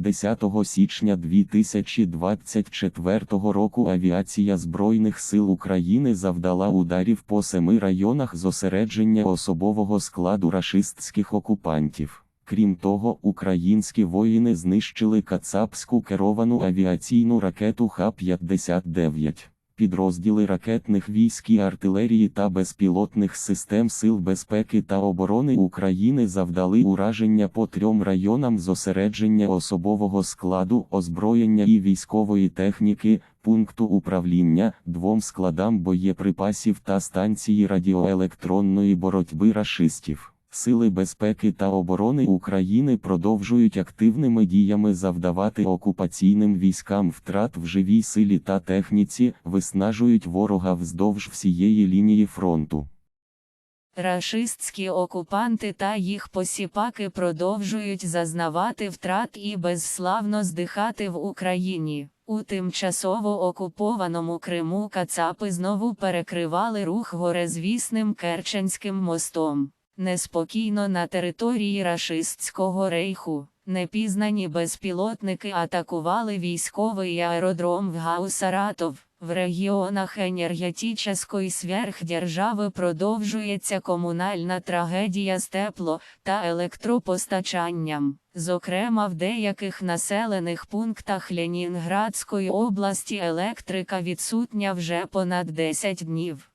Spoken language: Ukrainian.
10 січня 2024 року авіація Збройних сил України завдала ударів по семи районах зосередження особового складу рашистських окупантів. Крім того, українські воїни знищили кацапську керовану авіаційну ракету Х-59. Підрозділи ракетних військ і артилерії та безпілотних систем Сил безпеки та оборони України завдали ураження по трьом районам зосередження особового складу, озброєння і військової техніки, пункту управління, двом складам боєприпасів та станції радіоелектронної боротьби рашистів. Сили безпеки та оборони України продовжують активними діями завдавати окупаційним військам втрат в живій силі та техніці, виснажують ворога вздовж всієї лінії фронту. Рашистські окупанти та їх посіпаки продовжують зазнавати втрат і безславно здихати в Україні. У тимчасово окупованому Криму кацапи знову перекривали рух горезвісним Керченським мостом. Неспокійно на території рашистського рейху. Непізнані безпілотники атакували військовий аеродром в Гау-Саратов. В регіонах енергетичної сверхдержави продовжується комунальна трагедія з тепло та електропостачанням. Зокрема, в деяких населених пунктах Ленінградської області електрика відсутня вже понад 10 днів.